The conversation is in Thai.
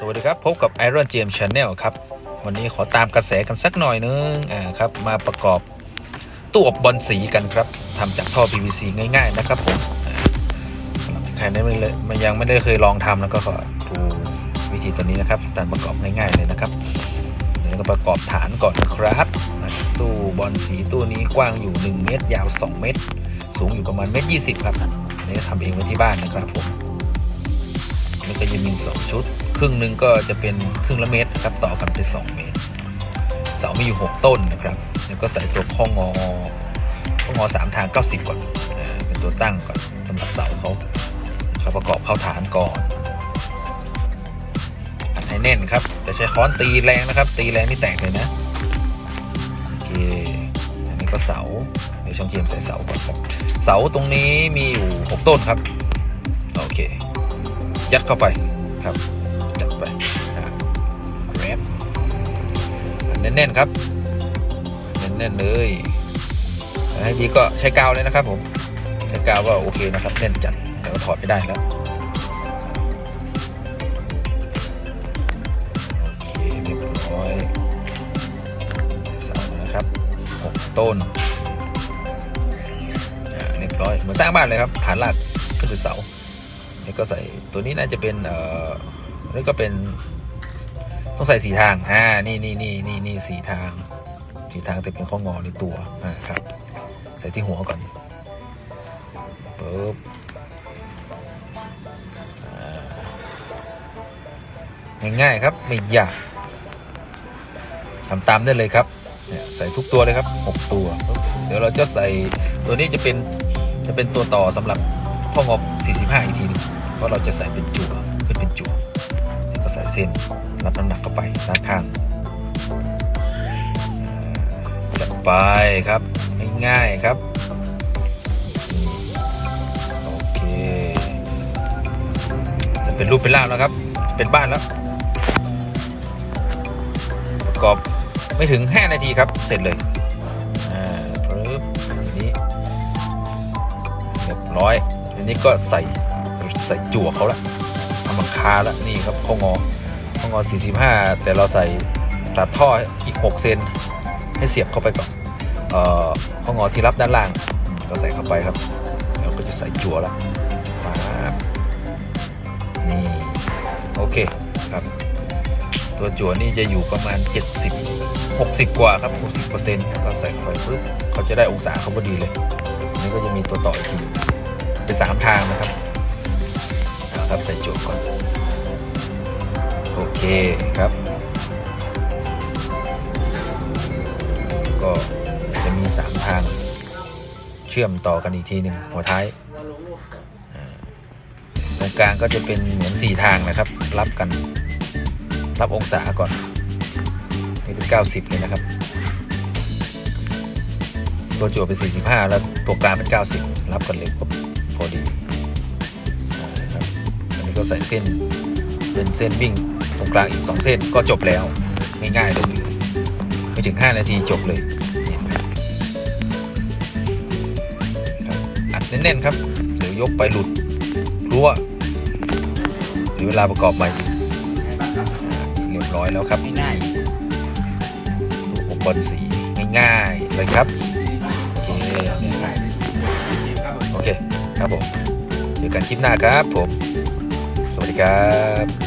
สวัสดีครับ พบกับ Iron James Channel ครับ วันนี้ขอตามกระแสกันสักหน่อยนึงอ่าครับ มาประกอบตู้อบบอลสีกันครับทำจากท่อ PVC ง่ายๆนะครับผมสำหรับใครไม่เลยไม่ยังไม่ได้เคยลองทำแล้วก็ขอดูวิธีตัวนี้นะครับการประกอบง่ายๆเลยนะครับเดี๋ยวก็ประกอบฐานก่อนนะครับตู้บอลสีตู้นี้กว้างอยู่ 1 เมตรยาว 2 เมตร สูงอยู่ประมาณเมตรยี่สิบครับนนี้ทำเองไว้ที่บ้านนะครับผม นก็จะมีสองชุด ครึ่งหนึ่งก็จะเป็นครึ่งละเมตรครับต่อกันเป็นสองเมตรเสามีอยู่หกต้นนะครับแล้วก็ใส่ตัวข้องอข้องอสามทางเก้าสิบก่อนเป็นตัวตั้งก่อนสำหรับเสาเขาเขาประกอบเข้าฐานก่อนอัดให้แน่นครับ แต่ใช้ค้อนตีแรงนะครับ ตีแรงนี่แตกเลยนะโอเคอันนี้ก็เสาเดี๋ยวช่างเทียมใส่เสาก่อนครับ เสาตรงนี้มีอยู่หกต้นครับโอเค ยัดเข้าไปครับจัดไปแรปแน่นๆครับแน่นๆเลยให้ดีก็ใช้กาวเลยนะครับ ผมใช้กาวก็โอเคนะครับแน่นจัดแต่ว่าถอดไม่ได้แล้วโอเคเรียบร้อยเสานะครับหกต้นอ่าเรียบร้อยเหมือนสร้างบ้านเลยครับฐานรากขึ้นสู่เสา นี่ก็ใส่ตัวนี้น่าจะเป็นเอ่อนี่ก็เป็น ต้องใส่สีทางอ่านี่นี่นี่นี่นี่สีทาง สีทางแต่เป็นข้องอในตัวอ่าครับ ใส่ที่หัวก่อนปึ๊บอ่าง่ายๆครับไม่ยากทำตามได้เลยครับใส่ทุกตัวเลยครับหกตัว เดี๋ยวเราจะใส่ตัวนี้จะเป็นจะเป็นตัวต่อสำหรับ ข้องอ45 อีกทีหนึงเพราะเราจะใส่เป็นจั่วขึ้นเป็นจั่วแล้วก็ใส่เส้นรับน้ำหนักเข้าไปด้านข้างอ่าจัดไปครับง่ายๆครับโอเคจะเป็นรูปเป็นร่างแล้วครับ เป็นบ้านแล้วประกอบไม่ถึง 5 นาทีครับ เสร็จเลยอ่าปึ๊บนี้เรียบร้อย นี้ก็ใส่ใส่จั่วเขาละทำหลังคาละนี่ครับข้องอข้องอ 45 แต่เราใส่ตัดท่ออีก 6 เซนให้เสียบเข้าไปก่อนเอ่อข้องอที่รับด้านล่างก็ใส่เข้าไปครับแล้วก็จะใส่จั่วละมานี่โอเคครับ ตัวจั่วนี่จะอยู่ประมาณ 70 60 กว่าครับ 60เปอร์เซ็นต์ก็ใส่เข้าไปปุ๊บเขาจะได้องศาเขาพอดีเลยนนี้ก็จะมีตัวต่ออีกที เป็นสามทางนะครับนะครับใส่จุกก่อน โอเคครับ ก็จะมีสามทาง เชื่อมต่อกันอีกทีหนึ่งหัวท้ายตรงกลางก็จะเป็นเหมือนสี่ทางนะครับ รับกัน รับองศาก่อนนี่เป็น 90เลยนะครับตัวจั่วเป็น 45 แล้วตัวกลางเป็น 90 รับกันเลยปุ๊บ พอดีนะครับอันนี้ก็ใส่เส้นเป็นเส้นวิ่งตรงกลางอีกสองเส้นก็จบแล้วง่ายๆเลยไม่ถึง 5 นาทีจบเลยอัดแน่นๆครับเดี๋ยกไปหลุดรั่วหรือเวลาประกอบใหม่อีกเรียบร้อยแล้วครับง่ายดูอุปกรณ์สีง่ายๆเลยครับ โอเคเนี่ยครับโอเค ครับผมเจอกันคลิปหน้าครับผม สวัสดีครับ